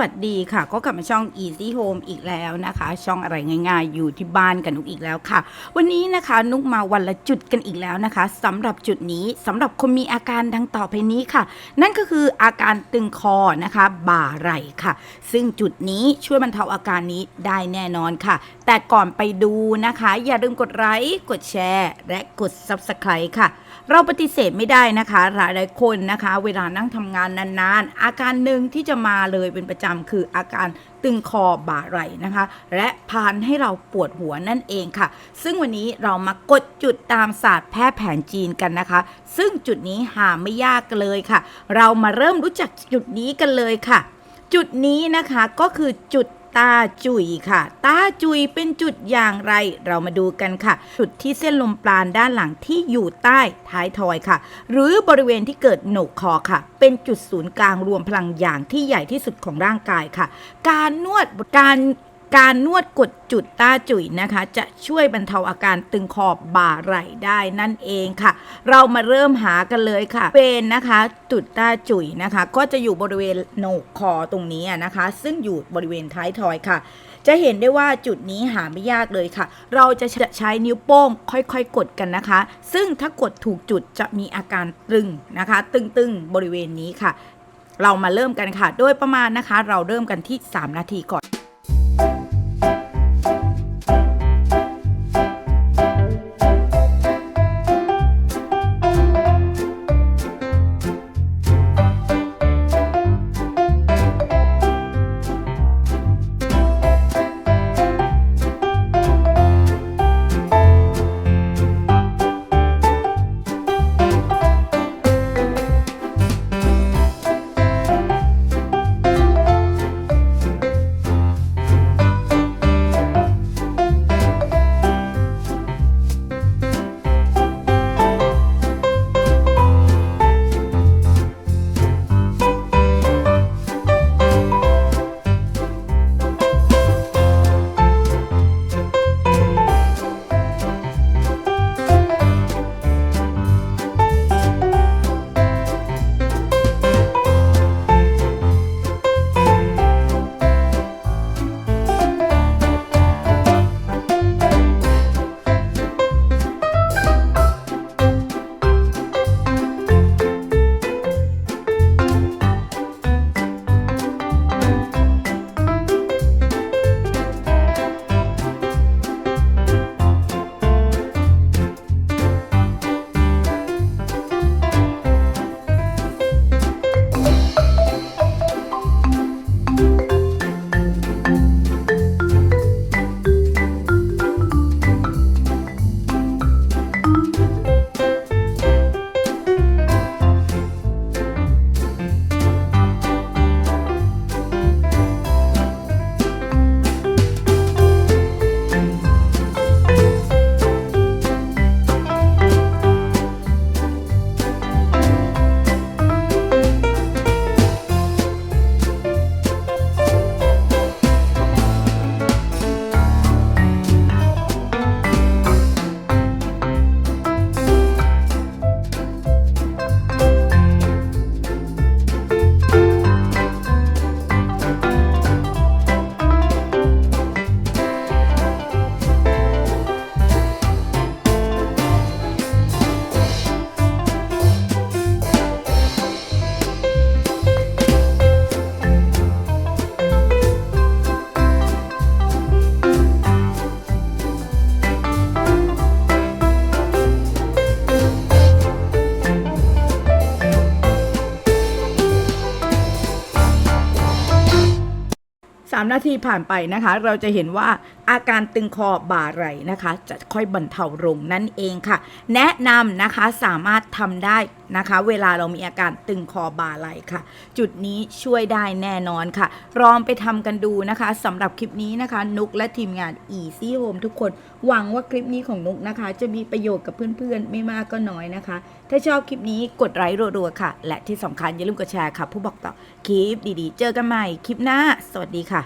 วัสดีค่ะ ก็กลับมาช่อง Easy Home อีกแล้วนะคะ ช่องอะไรง่าย ๆ อยู่ที่บ้านกันนุกอีกแล้วค่ะ วันนี้นะคะนุกมาวันละจุดกันอีกแล้วนะคะสำหรับจุดนี้สำหรับคนมีอาการดังต่อไปนี้ค่ะ นั่นก็คืออาการตึงคอนะคะ บ่าไหล่ค่ะ ซึ่งจุดนี้ช่วยบรรเทาอาการนี้ได้แน่นอนค่ะ แต่ก่อนไปดูนะคะ อย่าลืมกดไลค์กดแชร์และกด Subscribe ค่ะ เราปฏิเสธไม่ได้นะคะ หลายหลายๆคนนะคะ เวลานั่งทำงานนานๆ อาการหนึ่งที่จะมาเลยเป็นประจำคืออาการตึงคอบ่าไหล่นะคะ และพานให้เราปวดหัวนั่นเองค่ะ ซึ่งวันนี้เรามากดจุดตามศาสตร์แพทย์แผนจีนกันนะคะ ซึ่งจุดนี้หาไม่ยากเลยค่ะ เรามาเริ่มรู้จักจุดนี้กันเลยค่ะ จุดนี้นะคะก็คือจุด ตาจุยค่ะ ตาจุยเป็นจุดอย่างไร เรามาดูกันค่ะ จุดที่เส้นลมปราณด้านหลังที่อยู่ใต้ท้ายทอยค่ะ หรือบริเวณที่เกิดโหนกคอค่ะ เป็นจุดศูนย์กลางรวมพลังอย่างที่ใหญ่ที่สุดของร่างกายค่ะ การนวดการ การนวดกดจุดต้าจุ๋ยนะคะ จะช่วยบรรเทาอาการตึงคอบ่าไหล่ได้นั่นเองค่ะ เรามาเริ่มหากันเลยค่ะเป็นนะคะจุดต้าจุ๋ยนะคะ ก็จะอยู่บริเวณโหนกคอตรงนี้นะคะ ซึ่งอยู่บริเวณท้ายทอยค่ะ จะเห็นได้ว่าจุดนี้หาไม่ยากเลยค่ะ เราจะใช้นิ้วโป้งค่อยๆ กดกันนะคะ ซึ่งถ้ากดถูกจุดจะมีอาการตึงนะคะ ตึงๆบริเวณนี้ค่ะ เรามาเริ่มกันค่ะ โดยประมาณนะคะ เราเริ่มกันที่ 3 นาทีก่อน 3 นาทีผ่านไปนะคะ เราจะเห็นว่าอาการตึงคอบ่าไหล่นะคะ จะค่อยบรรเทาลงนั่นเองค่ะ แนะนำนะคะสามารถทำได้นะคะ เวลาเรามีอาการตึงคอบ่าไหล่ค่ะ จุดนี้ช่วยได้แน่นอนค่ะลองไปทำกันดูนะคะสำหรับคลิปนี้นะคะ นุกและทีมงาน Easy Home ทุกคน หวังว่าคลิปนี้ของนุกนะคะ จะมีประโยชน์กับเพื่อนๆ ไม่มากก็น้อยนะคะ ถ้าชอบคลิปนี้กดไลค์รัวๆค่ะ และที่สำคัญอย่าลืมกดแชร์ค่ะ ผู้บอกต่อคลิปดีๆ เจอกันใหม่คลิปหน้า สวัสดีค่ะ